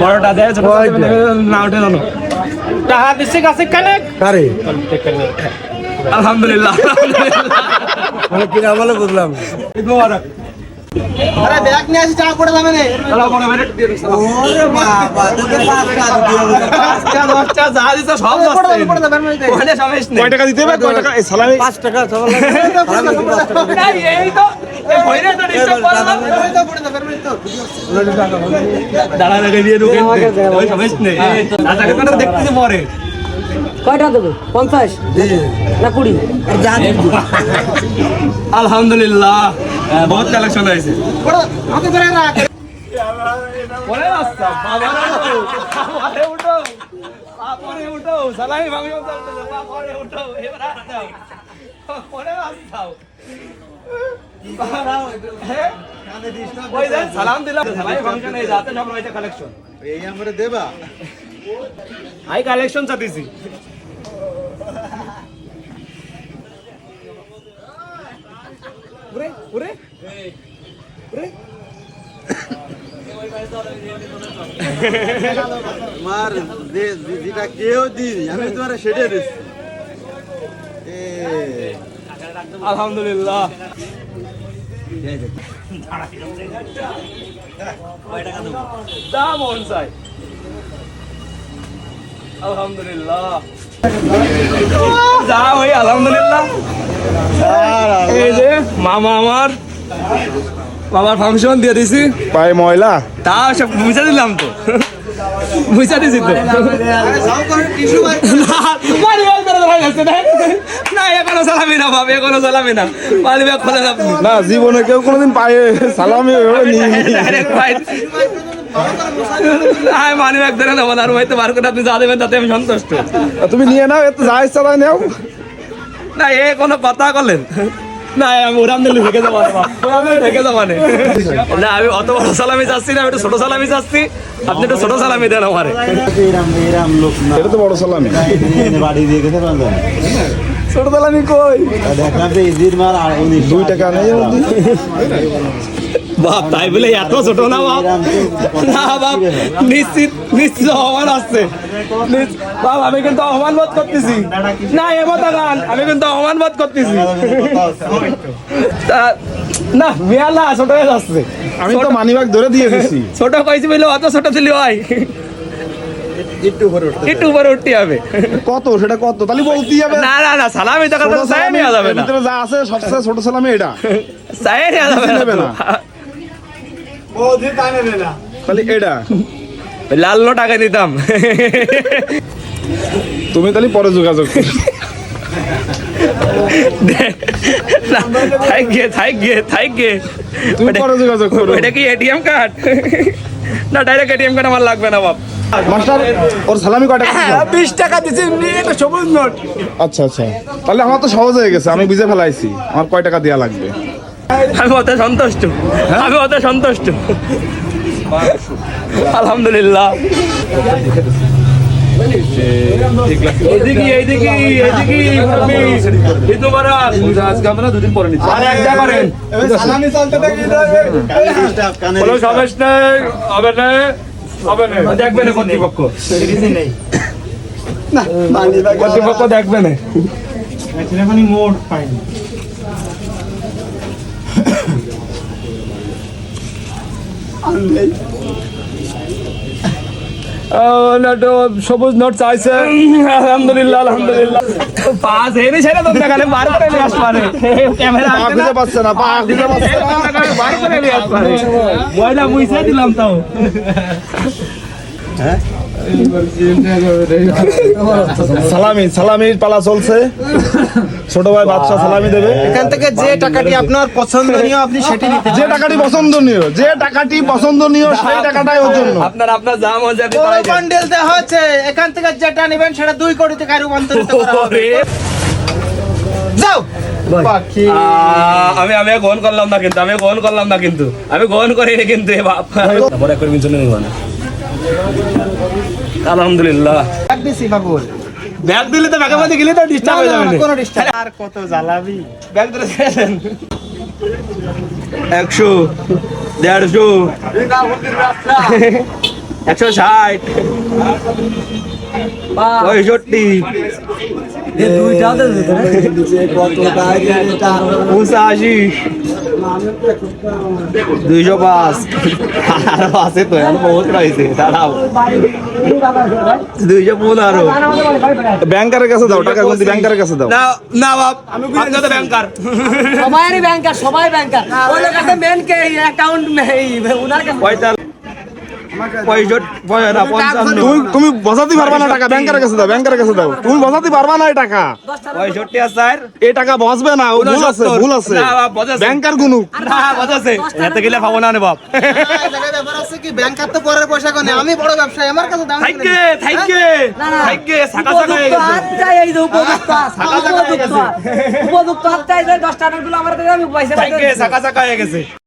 বড়টা দেয় ছোট না ওঠে জানো টাকা দিচ্ছে কাছে কানে কারে আলহামদুলিল্লাহ। মানে কিনা বলে বুঝলাম। আরে ব্যাগ নিয়ে আসি চা করে যাবে না। ওরে বাবা তোকে পাঁচ টাকা দিতে হবে পড়ে যাবে পড়ে যাবে এর মধ্যে। কয় টাকা দিতে হবে? কয় টাকা? সালামি পাঁচ টাকা সালামি দিতে পাঁচ টাকা। দিতে হবে। এই তো, পড়ে যাবে এর মধ্যে তো। দাঁড়া রেখে দিয়ে ঢুকে ওই নেই। দেখতেছি পরে। কয়টা দেবে? পঞ্চাশ? না কুড়ি? আর যা দিবি। আলহামদুলিল্লাহ। বহুত কালেকশন হয়েছে। হাতে ধরে রাখ। পরে আসতাম বাবারে উঠো। উঠো। সালামি ভাঙিও চলতেছে উঠো। এবার আসতাম পরে আসতাম সালাম দিলাম। সালামি ফাংশন এই রাতে সব রয়েছে কালেকশন এই আমরা দেবা। আই কালেকশন চাতিছি। তোমার যে- যে- যেটা কেউ দিই আমি তোমার সেটাই দিচ্ছি। আলহামদুলিল্লাহ। যা মন চাই। আলহামদুলিল্লাহ। যা ওই আলহামদুলিল্লাহ। এই যে মামা আমার বাবার ফাংশন দিয়ে দিছি। পায়ে ময়লা? তা সব মুছা দিলাম তো। মুছা দিছি তো। না জীবনে কেউ কোনোদিন পায়ে সালামি আমি মানি ব্যাগ ধরে নেব না। আর হয়তো বার করে আপনি যা দেবেন তাতে আমি সন্তুষ্ট। তুমি নিয়ে নাও এত যা ইচ্ছা তাই নাও। না এ কোনো কথা করলেন না আমি ওরাম দিলে ঢেকে যাব ওরাম দিলে ঢেকে যাব না না আমি অত বড় সালামি চাচ্ছি না আমি একটু ছোট সালামি চাচ্ছি। আপনি একটু ছোট সালামি দেন আমারে। এটা তো বড় সালামি। বাড়ি দিয়ে ছোট সালামি কই? দেখলাম যে ইজির মার দুই। টাকা নেই? বাপ তাই বলে এত ছোট না বাপ? না বাপ নিশ্চিত নিশ্চিত অপমান আসছে। বাপ আমি কিন্তু অপমান বোধ করতেছি। না এমত গান আমি কিন্তু অপমান বোধ করতেছি। তা- না বিয়ালা ছোট হয়ে যাচ্ছে। আমি তো মানিব্যাগ ধরে দিয়ে দিছি। ছোট কইছি বলে অত ছোট ছিল ভাই। একটু উপরে উঠতে একটু উপরে উঠতে হবে। কত? সেটা কত? তাহলে বলতেই হবে। না না না সালামি তো কথা চাই যাবে না। ভিতরে যা আছে সবচেয়ে ছোট সালামি এটা। নেওয়া যাবে না। খালি এটা। লাল নো টাকা নিতাম। তুমি তাহলে পরে যোগাযোগ করো। তুমি পরে করো। এটা কি এটিএম কার্ড না ডাইরেক্ট এটিএম কার্ড আমার লাগবে না বাপ। মাস্টার ওর সালামি কয় টাকা বিশ টাকা এটা সবুজ নোট। আচ্ছা আচ্ছা। তাহলে আমার তো সহজ হয়ে গেছে আমি বুঝে ফেলাইছি। আমার কয় টাকা দেওয়া লাগবে? আমি ওতে সন্তুষ্ট। আমি ওতে সন্তুষ্ট। আলহামদুলিল্লাহ। কোনো সমস্যা নেই, হবে না, হবে না। দেখবে কর্তৃপক্ষ। কর্তৃপক্ষ দেখবে না। আহ, সবুজ নোট চাইছে। আলহামদুলিল্লাহ আলহামদুলিল্লাহ। পাস হেরে ছেড়ে তো দেখালে বার করে নিয়ে আসবারে ক্যামেরা পা খুঁজে পাচ্ছে না পা খুঁজে পাচ্ছে না। বার করে নিয়ে আসবারে ময়লা মুইসা দিলাম তাও সালামি সালামির পালা চলছে। ছোট ভাই বাদশা সালামি দেবে। এখান থেকে যে টাকাটি আপনার পছন্দনীয় আপনি সেটি নিতে যে টাকাটি পছন্দনীয় যে টাকাটি পছন্দনীয় সেই টাকাটাই ওর জন্য। আপনার আপনার যা মজা। বান্ডেল দেওয়া হচ্ছে এখান থেকে যেটা নেবেন সেটা দুই কোটি টাকায় রূপান্তরিত করা হবে। যাও। আমি আমি গ্রহণ করলাম না কিন্তু আমি গ্রহণ করলাম না কিন্তু আমি গ্রহণ করিনি কিন্তু বাপ। তারপরে মিশনে নিব না। আলহামদুলিল্লাহ। ব্যাগ দিছি বাবুল ব্যাগ দিলে তো ব্যাগের মধ্যে গেলে তো ডিস্টার্ব হয়ে যাবে কোনো ডিস্টার্ব আর কত জ্বালাবি। ব্যাগ ধরে ছেড়েছেন। একশো দেড়শো। একশো ষাট। পঁয়ষট্টি। দুইশো পাঁচ। আরও আছে তো বহুত রয়েছে দাঁড়াও। দুইশো পনেরো। ব্যাংকারের কাছে দাও টাকা গুনতি ব্যাংকারের কাছে দাও। না বাপ আমি গুলি ব্যাংকার। সবাই ব্যাংকার সবাই ব্যাংকার। ওই কাছে মেন কে অ্যাকাউন্ট উনার কাছে পঁয়তাল্লিশ পঁয়ষট্টি পঁয়- না, পঞ্চান্ন তুমি তুমি বসাতে পারবা না টাকা ব্যাংকারের কাছে দাও ব্যাংকারের কাছে দাও। তুমি বসাতে পারবা না এই টাকা। পঁয়ষট্টি স্যার এই টাকা বসবে না ভুল আছে ভুল আছে। বসাছে। ব্যাংকার গুনুক। না বাজাছে এতে গেলে পাবো না বাপ ব্যাংকার তো পরের পয়সা কোনে আমি বড় ব্যবসায়ী আমার কাছে দাম থাইকে থাইকে থাইকে সাকা সাকা হয়ে উপযুক্ত গেছে হাত এই যে উপযুক্ত হাত, সাকা সাকা হয়ে উপযুক্ত উপযুক্ত হাত চাই যে দশটা নোটগুলো আমার কাছে আমি পয়সা থাইকে সাকা সাকা হয়ে গেছে।